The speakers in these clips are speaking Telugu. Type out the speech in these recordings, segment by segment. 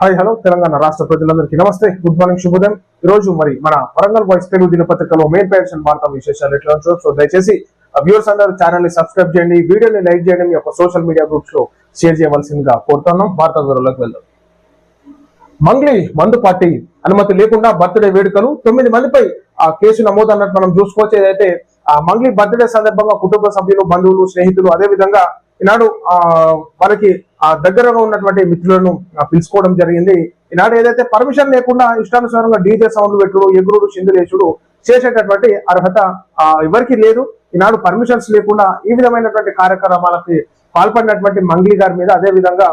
హాయ్ హలో తెలంగాణ రాష్ట్ర ప్రజలందరికీ నమస్తే. గుడ్ మార్నింగ్ శుభోదయం. ఈ రోజు మరి మన వరంగల్ వాయిస్ తెలుగు దినపత్రికలో మెయిన్ పేజ్ వార్తా విశేషాలు ఎట్లా ఉంటుందో సో దయచేసి వ్యూవర్స్ అందరూ ఛానల్ని సబ్స్క్రైబ్ చేయండి వీడియోని లైక్ చేయండి మీ యొక్క సోషల్ మీడియా గ్రూప్స్లో షేర్ చేయవలసిందిగా కోరుతున్నాం. వార్తా వివరాలకు వెళ్దాం. మంగ్లీ మందు పార్టీ అనుమతి లేకుండా బర్త్డే వేడుకలు తొమ్మిది మందిపై ఆ కేసు నమోదు అన్నట్టు మనం చూసుకోవచ్చు ఏదైతే ఆ మంగ్లీ బర్త్డే సందర్భంగా కుటుంబ సభ్యులు బంధువులు స్నేహితులు అదే విధంగా ఈనాడు ఆ వారికి ఆ దగ్గరగా ఉన్నటువంటి మిత్రులను పిలుచుకోవడం జరిగింది. ఈనాడు ఏదైతే పర్మిషన్ లేకుండా ఇష్టానుసారంగా డీజే సౌండ్ పెట్టుడు ఎగురుడు చిందులేసుడు చేసేటటువంటి అర్హత ఎవరికి లేదు. ఈనాడు పర్మిషన్స్ లేకుండా ఈ విధమైనటువంటి కార్యక్రమాలకి పాల్పడినటువంటి మంగ్లీ గారి మీద అదే విధంగా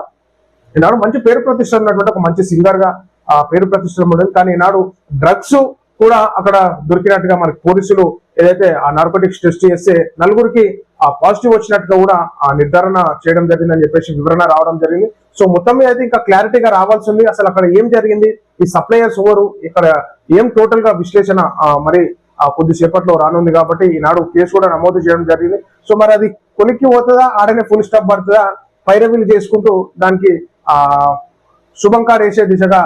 ఈనాడు మంచి పేరు ప్రతిష్ట ఉన్నటువంటి ఒక మంచి సింగర్గా ఆ పేరు ప్రతిష్ట ఉండదు కానీ ఈనాడు డ్రగ్స్ కూడా అక్కడ దొరికినట్టుగా మనకి పోలీసులు ఏదైతే ఆ నార్కోటిక్స్ టెస్ట్ చేస్తే నలుగురికి ఆ పాజిటివ్ వచ్చినట్టుగా కూడా ఆ నిర్ధారణ చేయడం జరిగిందని చెప్పేసి వివరణ రావడం జరిగింది. సో మొత్తం మీద అయితే ఇంకా క్లారిటీగా రావాల్సి ఉంది అసలు అక్కడ ఏం జరిగింది? ఈ సప్లయర్స్ ఎవరు? ఇక్కడ ఏం టోటల్గా విశ్లేషణ మరి ఆ కొద్దిసేపట్లో రానుంది కాబట్టి ఈనాడు కేసు కూడా నమోదు చేయడం జరిగింది. సో మరి అది కొలిక్కి పోతుందా? ఆడనే ఫుల్ స్టాప్ పడుతుందా? పైరవీలు చేసుకుంటూ దానికి ఆ శుభంకార్ వేసే దిశగా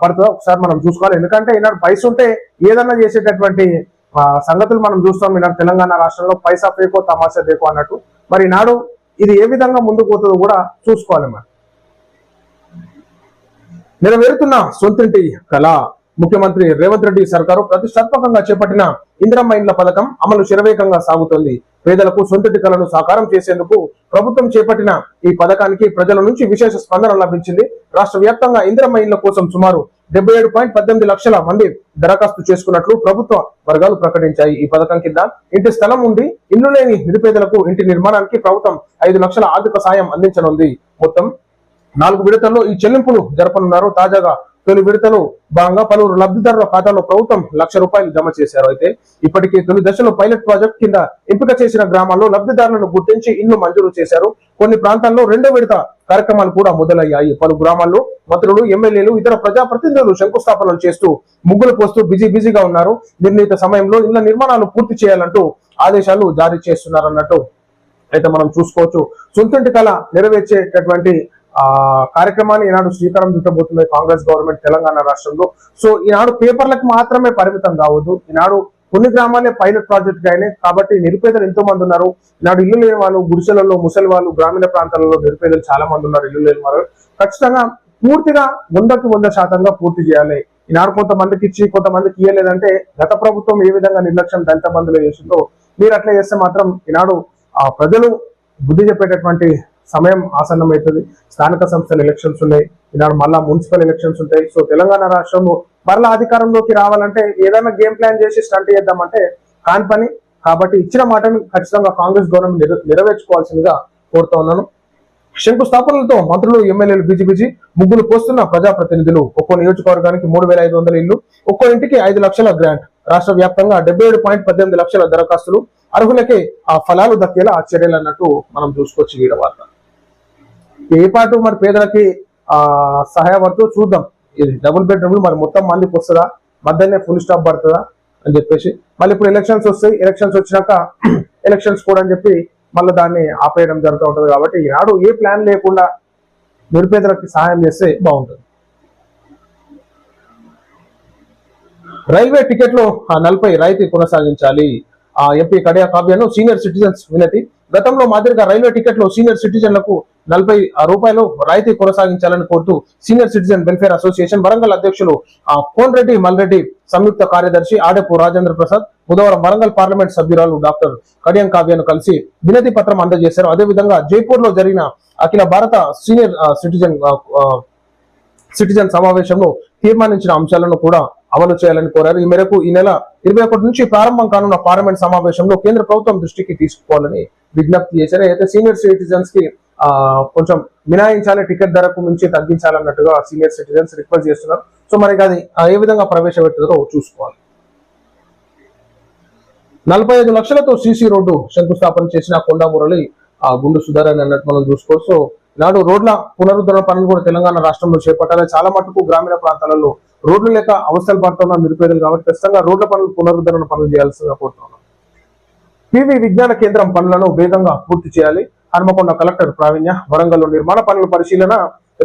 పడుతుందో ఒకసారి మనం చూసుకోవాలి. ఎందుకంటే ఈనాడు పైస ఉంటే ఏదన్నా చేసేటటువంటి ఆ, సంగతులు మనం చూస్తాం. ఈనాడు తెలంగాణ రాష్ట్రంలో పైసా పేకో తమాషా దేకో అన్నట్టు. మరి ఈనాడు ఇది ఏ విధంగా ముందుకు పోతుందో కూడా చూసుకోవాలి మరి నెరవేరుతున్న సొంతింటి కళ. ముఖ్యమంత్రి రేవంత్ రెడ్డి సర్కారు ప్రతిష్టాత్మకంగా చేపట్టిన ఇందిరమ్మ ఇండ్ల పథకం అమలు శరవేగంగా సాగుతోంది. పేదలకు సొంతటి కళను సాకారం చేసేందుకు ప్రభుత్వం చేపట్టిన ఈ పథకానికి ప్రజల నుంచి విశేష స్పందన లభించింది. రాష్ట్ర వ్యాప్తంగా ఇందిరమ్మ ఇండ్ల కోసం సుమారు డెబ్బై ఏడు పాయింట్ పద్దెనిమిది లక్షల మంది దరఖాస్తు చేసుకున్నట్లు ప్రభుత్వ వర్గాలు ప్రకటించాయి. ఈ పథకం కింద ఇంటి స్థలం ఉండి ఇల్లు లేని నిరుపేదలకు ఇంటి నిర్మాణానికి ప్రభుత్వం ఐదు లక్షల ఆర్థిక సాయం అందించనుంది. మొత్తం నాలుగు విడతల్లో ఈ చెల్లింపులు జరపనున్నారు తాజాగా తొలి విడతలో భాగంగా పలువురు లబ్ధిదారుల ఖాతాలో ప్రభుత్వం లక్ష రూపాయలు జమ చేశారు. అయితే ఇప్పటికే తొలి దశలో పైలట్ ప్రాజెక్ట్ కింద ఎంపిక చేసిన గ్రామాల్లో లబ్ధిదారులను గుర్తించి ఇల్లు మంజూరు చేశారు. కొన్ని ప్రాంతాల్లో రెండో విడత కార్యక్రమాలు కూడా మొదలయ్యాయి. పలు గ్రామాల్లో మంత్రులు ఎమ్మెల్యేలు ఇతర ప్రజాప్రతినిధులు శంకుస్థాపనలు చేస్తూ ముగ్గులు పోస్తూ బిజీ బిజీగా ఉన్నారు. నిర్ణీత సమయంలో ఇళ్ళ నిర్మాణాలు పూర్తి చేయాలంటూ ఆదేశాలు జారీ చేస్తున్నారన్నట్టు అయితే మనం చూసుకోవచ్చు. సొంతంటి కళ నెరవేర్చేటటువంటి ఆ కార్యక్రమాన్ని ఈనాడు శ్రీకారం చుట్టబోతుంది కాంగ్రెస్ గవర్నమెంట్ తెలంగాణ రాష్ట్రంలో. సో ఈనాడు పేపర్లకు మాత్రమే పరిమితం కావద్దు. ఈనాడు కొన్ని గ్రామాలే పైలట్ ప్రాజెక్ట్ అయినాయి. కాబట్టి నిరుపేదలు ఎంతో మంది ఉన్నారు. ఈనాడు ఇల్లు లేని వాళ్ళు గుడిసెలలో ముసలి వాళ్ళు గ్రామీణ ప్రాంతాలలో నిరుపేదలు చాలా మంది ఉన్నారు ఇల్లు లేని వాళ్ళు. ఖచ్చితంగా పూర్తిగా వందకి వంద శాతంగా పూర్తి చేయాలి. ఈనాడు కొంతమందికి ఇచ్చి కొంతమందికి ఇవ్వలేదంటే గత ప్రభుత్వం ఏ విధంగా నిర్లక్ష్యం దళిత బంధువులు చేసిందో మీరు అట్లా చేస్తే మాత్రం ఈనాడు ఆ ప్రజలు బుద్ధి చెప్పేటటువంటి సమయం ఆసన్నమవుతుంది. స్థానిక సంస్థల ఎలక్షన్స్ ఉన్నాయి. ఈనాడు మళ్ళా మున్సిపల్ ఎలక్షన్స్ ఉంటాయి. సో తెలంగాణ రాష్ట్రంలో మరలా అధికారంలోకి రావాలంటే ఏదైనా గేమ్ ప్లాన్ చేసి స్టంట్ చేద్దామంటే కాని పని. కాబట్టి ఇచ్చిన మాటను ఖచ్చితంగా కాంగ్రెస్ గవర్నమెంట్ నెరవేర్చుకోవాల్సిందిగా కోరుతా ఉన్నాను. శంకుస్థాపనలతో మంత్రులు ఎమ్మెల్యేలు బిజీ ముగ్గులు పోస్తున్న ప్రజాప్రతినిధులు ఒక్కో నియోజకవర్గానికి మూడు వేల ఐదు వందల ఇల్లు ఒక్కో ఇంటికి ఐదు లక్షల గ్రాంట్ రాష్ట్ర వ్యాప్తంగా డెబ్బై ఏడు పాయింట్ పద్దెనిమిది లక్షల దరఖాస్తులు. అర్హులకే ఆ ఫలాలు దక్కేలా ఆ చర్యలు అన్నట్టు మనం చూసుకోవచ్చు ఈ వార్త ఏ పాటు మరి పేదలకి ఆ సహాయపడుతూ చూద్దాం. ఇది డబుల్ బెడ్రూమ్ మరి మొత్తం మందికి వస్తుందా? మధ్యనే ఫుల్ స్టాప్ పడుతుందా? అని చెప్పేసి. మళ్ళీ ఇప్పుడు ఎలక్షన్స్ వస్తాయి. ఎలక్షన్స్ వచ్చినాక ఎలక్షన్స్ కూడా అని చెప్పి మళ్ళీ దాన్ని ఆపేయడం జరుగుతూ ఉంటుంది కాబట్టి ఈనాడు ఏ ప్లాన్ లేకుండా నిరుపేదలకి సహాయం చేస్తే బాగుంటుంది. రైల్వే టికెట్లు ఆ నలభై రాయితీ కొనసాగించాలి. ఆ ఎంపీ కడియా కావ్యను సీనియర్ సిటిజన్స్ వినతి. గతంలో మాదిరిగా రైల్వే టికెట్లు సీనియర్ సిటిజన్లకు నలభై రూపాయలు రాయితీ కొనసాగించాలని కోరుతూ senior citizen welfare association Warangal అధ్యక్షులు కోన్రెడ్డి మల్రెడ్డి సంయుక్త కార్యదర్శి ఆడపు రాజేంద్ర ప్రసాద్ బుధవారం వరంగల్ పార్లమెంట్ సభ్యురాలు డాక్టర్ కడియం కావ్యను కలిసి వినతి పత్రం అందజేశారు. అదేవిధంగా జైపూర్లో జరిగిన అఖిల భారత సీనియర్ సిటిజన్ సిటిజన్ సమావేశంలో తీర్మానించిన అంశాలను కూడా అమలు చేయాలని కోరారు. ఈ మేరకు ఈ నెల ఇరవై ఒకటి నుంచి ప్రారంభం కానున్న పార్లమెంట్ సమావేశంలో కేంద్ర ప్రభుత్వం దృష్టికి తీసుకోవాలని విజ్ఞప్తి చేశారు. అయితే సీనియర్ సిటిజన్స్కి ఆ కొంచెం మినాయించాలి టికెట్ ధరకు మించి తగ్గించాలన్నట్టుగా సీనియర్ సిటిజన్స్ రిక్వెస్ట్ చేస్తున్నారు. సో మరి అది ఏ విధంగా ప్రవేశపెట్టారో చూసుకోవాలి. నలభై ఐదు లక్షలతో సీసీ రోడ్డు శంకుస్థాపన చేసిన కొండా మురళి ఆ గుండు సుధారాన్ని అన్నట్టు మనం చూసుకోవచ్చు. నాడు రోడ్ల పునరుద్ధరణ పనులు కూడా తెలంగాణ రాష్ట్రంలో చేపట్టాలి. చాలా మటుకు గ్రామీణ ప్రాంతాలలో రోడ్లు లేక అవసరాలు పడుతున్న నిరుపేదలు కాబట్టి ఖచ్చితంగా రోడ్ల పనులు పునరుద్ధరణ పనులు చేయాల్సిందిగా కోరుతున్నాం పివి విజ్ఞాన కేంద్రం పనులను వేగంగా పూర్తి చేయాలి. హనుమకొండ కలెక్టర్ ప్రావీణ్య వరంగల్లో నిర్మాణ పనుల పరిశీలన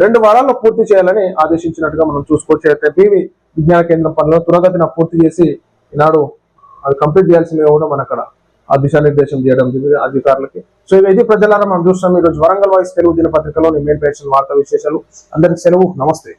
రెండు వారాల్లో పూర్తి చేయాలని ఆదేశించినట్టుగా మనం చూసుకోవచ్చు. అయితే పివి విజ్ఞాన కేంద్రం పనులు త్వరగతిన పూర్తి చేసి ఈనాడు అది కంప్లీట్ చేయాల్సిందిగా కూడా మన అక్కడ ఆ దిశానిర్దేశం చేయడం జరిగింది అధికారులకి. సో ఇవైతే ప్రజలారా మనం చూస్తున్నాం. ఈరోజు రోజు వరంగల్ వాయిస్ తెలుగు దినపత్రికలోని మెయిన్ పేషన్ వార్తా విశేషాలు. అందరికి సెలవు. నమస్తే.